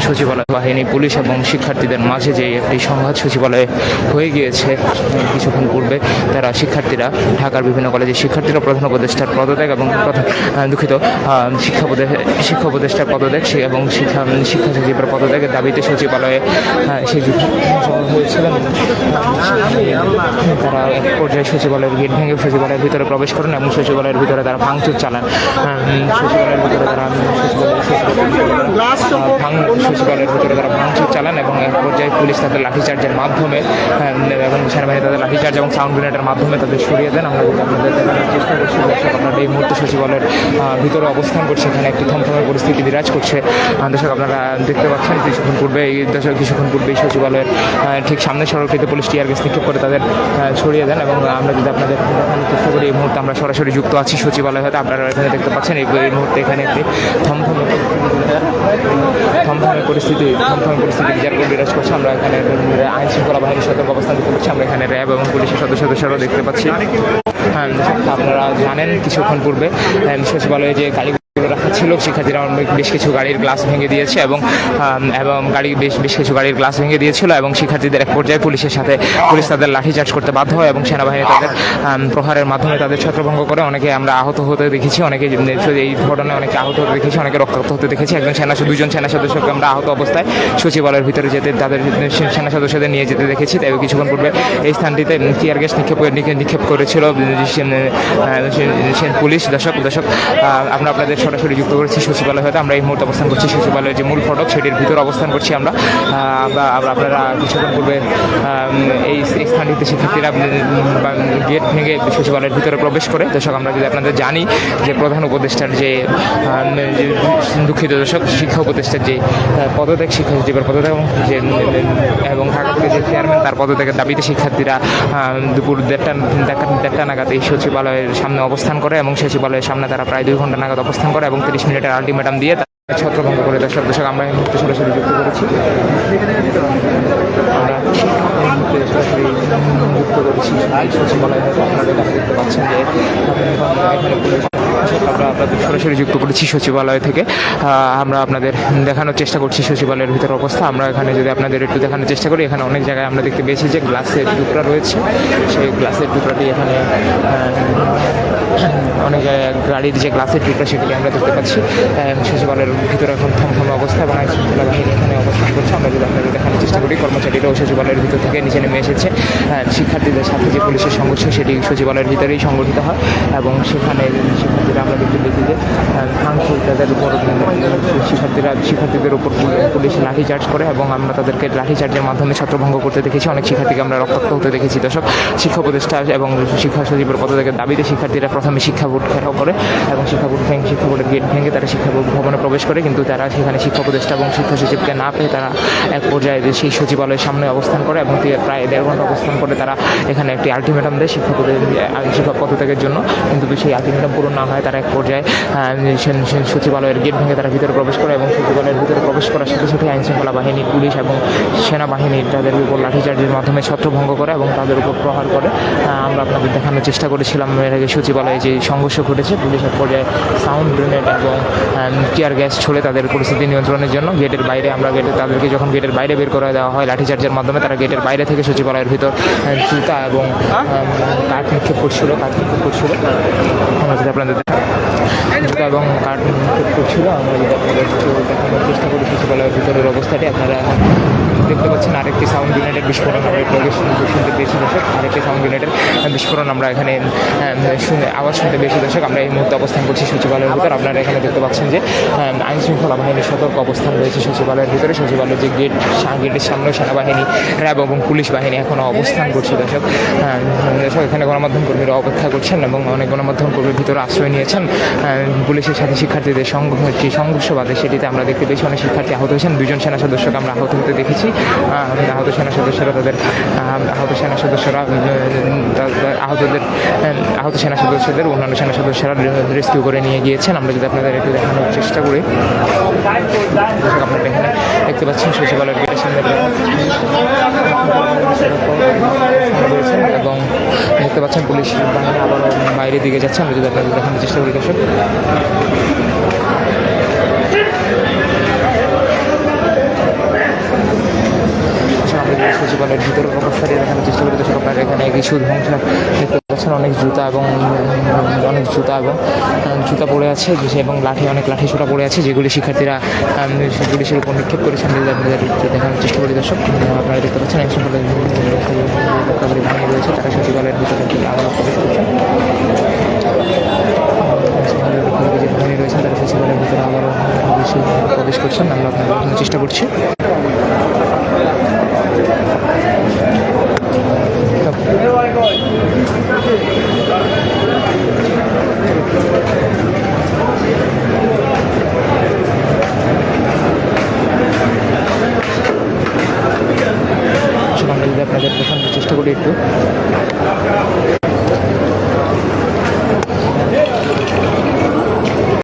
সচিবালয় বাহিনী, পুলিশ এবং শিক্ষার্থীদের মাঝে যে একটি সংঘাত সচিবালয়ে হয়ে গিয়েছে, কিছুক্ষণ পূর্বে তারা শিক্ষার্থীরা, ঢাকার বিভিন্ন কলেজের শিক্ষার্থীরা, প্রধান উপদেষ্টার পদত্যাগ এবং দুঃখিত শিক্ষা শিক্ষা উপদেষ্টার পদত্যাগ সে- এবং শিক্ষা শিক্ষা সচিবের পদত্যাগের দাবিতে সচিবালয়ে সেই হয়েছিলেন তারা এক পর্যায়ে সচিবালয়ের গেট ভেঙে সচিবালয়ের ভিতরে প্রবেশ করেন এবং সচিবালয়ের ভিতরে তারা ভাঙচুর চালান। সচিবালয়ের ভিতরে তারা সচিবালয়ের ভাঙ সচিবালয়ের ভিতরে তারা ভাঙচুর চালান এবং এক পর্যায়ে পুলিশ তাদের লাঠিচার্জের মাধ্যমে আহ, এবং সেনাবাহিনী তাদের লাঠিচার্জ এবং সাউন্ড গ্রেনেডের মাধ্যমে তাদের সরিয়ে দেন। আমরা যদি আপনাদের দেখানোর চেষ্টা করছি দর্শক আপনারা এই মুহূর্তে সচিবালয়ের ভিতরে অবস্থান করছে এখানে একটি থমথমে পরিস্থিতি বিরাজ করছে। দর্শক আপনারা দেখতে পাচ্ছেন কিছুক্ষণ পূর্বে এই দর্শক কিছুক্ষণ পূর্বে সচিবালয়ের ঠিক সামনে সড়কটিতে পুলিশ টিয়ার গ্যাস নিক্ষেপ করে তাদের সরিয়ে দেন এবং আমরা যদি আপনাদের দেখানোর চেষ্টা করি এই মুহূর্তে আমরা সরাসরি যুক্ত আছি সচিবালয় হয়তো আপনারা এখানে দেখতে পাচ্ছেন এই এই মুহূর্তে এখানে একটি থমথমে থমথমে পরিস্থিতি থমথমে পরিস্থিতি বিচার বিরাজ করছে। আমরা এখানে আইন শৃঙ্খলা বাহিনীর সতর্ক অবস্থান দেখতে পাচ্ছি আমরা এখানে র্যাব এবং পুলিশের সদস্য সদস্যরাও দেখতে পাচ্ছি। হ্যাঁ আপনারা জানেন কিছুক্ষণ পূর্বে আহ, সচিবালয়ে যে রাখা ছিল, শিক্ষার্থীরা বেশ কিছু গাড়ির গ্লাস ভেঙে দিয়েছে এবং এবং গাড়ি বেশ বেশ কিছু গাড়ির গ্লাস ভেঙে দিয়েছিল এবং শিক্ষার্থীদের এক পর্যায়ে পুলিশের সাথে, পুলিশ তাদের লাঠিচার্জ করতে বাধ্য হয় এবং সেনাবাহিনী তাদের প্রহারের মাধ্যমে তাদের ছত্রভঙ্গ করে অনেকে আমরা আহত হতে দেখেছি, অনেকে এই ঘটনায় অনেকে আহত হতে দেখেছি, অনেকে রক্তাক্ত হতে দেখেছি। একজন সেনা দুজন সেনা সদস্যকে আমরা আহত অবস্থায় সচিবালয়ের ভিতরে যেতে, তাদের সেনা সদস্যদের নিয়ে যেতে দেখেছি। তাই কিছুক্ষণ পূর্বে এই স্থানটিতে টিয়ার গ্যাস নিক্ষেপ নিক্ষেপ- করেছিল পুলিশ দর্শক দর্শক আমরা আপনাদের সরাসরি যুক্ত করেছি সচিবালয় হয়তো আমরা এই মুহূর্তে অবস্থান করছি সচিবালয়ের যে মূল ফটক, সেটির ভিতরে অবস্থান করছি আমরা। আপনারা কিছুক্ষণ পূর্বে এই স্থানটিতে শিক্ষার্থীরা গেট ভেঙে সচিবালয়ের ভিতরে প্রবেশ করে। দর্শক, আমরা যদি আপনাদের জানি যে প্রধান উপদেষ্টার যে দুঃখিত দর্শক, শিক্ষা উপদেষ্টার যে পদত্যাগ, শিক্ষা সচিবের পদত্যাগ এবং যে, এবং ঢাকা যে চেয়ারম্যান তার পদত্যাগের দাবিতে শিক্ষার্থীরা দুপুর দেড়টা দেড়টা দেড়টা নাগাদ এই সচিবালয়ের সামনে অবস্থান করে এবং সচিবালয়ের সামনে তারা প্রায় দুই ঘণ্টা নাগাদ অবস্থান করে এবং তিরিশ মিনিটের আলটিমেটাম দিয়ে তারা ছত্রভঙ্গ করে দর্শক দর্শক, আমরা এই মুহূর্তে সরাসরি যুক্ত করেছি। আমরা এই মুহূর্তে সরাসরি যুক্ত করেছি। আপনারা দেখতে পাচ্ছেন যে আমরা আপনাদের সরাসরি যুক্ত করেছি সচিবালয় থেকে। আমরা আপনাদের দেখানোর চেষ্টা করছি সচিবালয়ের ভিতরে অবস্থা। আমরা এখানে যদি আপনাদের একটু দেখানোর চেষ্টা করি, এখানে অনেক জায়গায় আমরা দেখতে পেয়েছি যে গ্লাসের টুকরা রয়েছে। সেই গ্লাসের টুকরাটি এখানে অনেক গাড়ির যে গ্লাসের টুকরা সেগুলি আমরা দেখতে পাচ্ছি। সচিবালয়ের ভিতরে এখন থমথমে অবস্থা এবং আইন শৃঙ্খলা বাহিনী এখানে অবস্থান করছে। আমরা যদি আপনাদের চেষ্টা করি কর্মচারীরাও সচিবালয়ের ভিতর থেকে নিচে নেমে এসেছে। শিক্ষার্থীদের সাথে যে পুলিশের সংঘর্ষ, সেটি সচিবালয়ের ভিতরেই সংগঠিত হয় এবং সেখানে শিক্ষার্থীরা আমরা দেখতে দেখি যে ভাঙচুর তাদের উপর শিক্ষার্থীরা, শিক্ষার্থীদের উপর পুল- পুলিশ লাঠিচার্জ করে এবং আমরা তাদেরকে লাঠিচার্জের মাধ্যমে ছত্রভঙ্গ করতে দেখেছি। অনেক শিক্ষার্থীকে আমরা রক্তাক্ত হতে দেখেছি। দর্শক, শিক্ষা উপদেষ্টা এবং শিক্ষা সচিবের পদত্যাগের দাবিতে শিক্ষার্থীরা প্রথমে শিক্ষা বোর্ড ঘেরাও করে এবং শিক্ষা বোর্ড ভেঙে, শিক্ষা বোর্ডের গেট ভেঙে তারা শিক্ষা ভবনে প্রবেশ করে। কিন্তু তারা সেখানে শিক্ষা উপদেষ্টা এবং শিক্ষা সচিবকে না পেয়ে তারা এক পর্যায়ে সেই সচিবালয়ের সামনে অবস্থান করে এবং প্রায় দেড় ঘণ্টা অবস্থান করে তারা এখানে একটি আলটিমেটাম দেয় শিক্ষা পদে শিক্ষা পদত্যাগের জন্য। কিন্তু সেই আলটিমেটাম পূরণ না হয়, তারা এক পর্যায়ে সচিবালয়ের গেট ভেঙে তারা ভিতরে প্রবেশ করে এবং সচিবালয়ের ভিতরে প্রবেশ করার সাথে সাথে আইন শৃঙ্খলা বাহিনী পুলিশ এবং সেনাবাহিনী তাদের উপর লাঠিচার্জের মাধ্যমে ছত্রভঙ্গ করে এবং তাদের উপর প্রহার করে। আমরা আপনাদের দেখানোর চেষ্টা করেছিলাম এর আগে সচিবালয়ে যে সংঘর্ষ ঘটেছে পুলিশের পর্যায়ে সাউন্ড গ্রেনেড এবং টিয়ার গ্যাস ছড়ে তাদের পরিস্থিতি নিয়ন্ত্রণের জন্য গেটের বাইরে আমরা গেটে তাদেরকে যখন গেটের বাইরে বের করে দেওয়া হয় লাঠিচার্জের মাধ্যমে তারা গেটের বাইরে থেকে সচিবালয়ের ভিতর জুতা এবং কাঠ নিক্ষেপ করছিল কাঠ নিক্ষেপ করছিল আমরা যদি আপনাদের জুতা এবং কাঠ নিক্ষেপ করছিল আমরা যদি আপনাদের দেখানোর চেষ্টা করি সচিবালয়ের ভিতরের অবস্থাটি। আপনারা দেখতে পাচ্ছেন আরেকটি সাউন্ড গ্রেনেডের বিস্ফোরণ। আমরা শুনতে পেয়েছি দর্শক আরেকটি সাউন্ড গ্রেনেডের বিস্ফোরণ। আমরা এখানে শুনে আওয়াজ শুনতে পেয়েছি দর্শক। আমরা এই মুহূর্তে অবস্থান করছি সচিবালয়ের ভিতর। আপনারা এখানে দেখতে পাচ্ছেন যে আইন শৃঙ্খলা বাহিনীর সতর্ক অবস্থান রয়েছে সচিবালয়ের ভিতরে। সচিবালয়ের যে গেট গেটের সামনে সেনাবাহিনী র্যাব এবং পুলিশ বাহিনী এখনও অবস্থান করছে দর্শক। দর্শক এখানে গণমাধ্যম কর্মীরা অপেক্ষা করছেন এবং অনেক গণমাধ্যম কর্মীর ভিতরে আশ্রয় নিয়েছেন। আহ, পুলিশের সাথে শিক্ষার্থীদের সংঘ যে সংঘর্ষ বাদে সেটিতে আমরা দেখতে পেয়েছি অনেক শিক্ষার্থী আহত হয়েছেন। দুজন সেনা সদস্যকে আমরা আহত হতে দেখেছি। আহ, আহত সেনা সদস্যরা তাদের আহত সেনা সদস্যরা আহতদের আহত সেনা সদস্যদের অন্যান্য সেনা সদস্যরা রেস্কিউ করে নিয়ে গিয়েছেন। আমরা যদি আপনাদের একটু দেখানোর চেষ্টা করি। আপনারা এখানে দেখতে পাচ্ছেন সচিবালয়ের গেটের সামনে। যাচ্ছেন পুলিশ বাহিনী আবারও বাইরের দিকে যাচ্ছে। আমি যদি আপনাদের দেখানোর চেষ্টা করি, দর্শক। আচ্ছা, সচিবালয়ের ভিতরে ভিতরের অবস্থাটি দেখানোর চেষ্টা করি, দর্শক, আপনারা এখানে কিছু ধ্বংস অনেক জুতা এবং অনেক জুতা এবং জুতা পড়ে আছে এবং লাঠি অনেক লাঠি ছোটা পড়ে আছে যেগুলি শিক্ষার্থীরা পুলিশের উপর নিক্ষেপ করেছেন আপনাদের দেখানোর চেষ্টা করি দর্শক আপনারা দেখতে পাচ্ছেন হলো রক্ষাকারী বাহিনী রয়েছে তারা সচিবালয়ের ভিতরে আবার প্রবেশ করছেন রয়েছেন তারা সচিবালয়ের ভিতরে আবারও প্রবেশ করছেন আমরা দেখানোর চেষ্টা করছি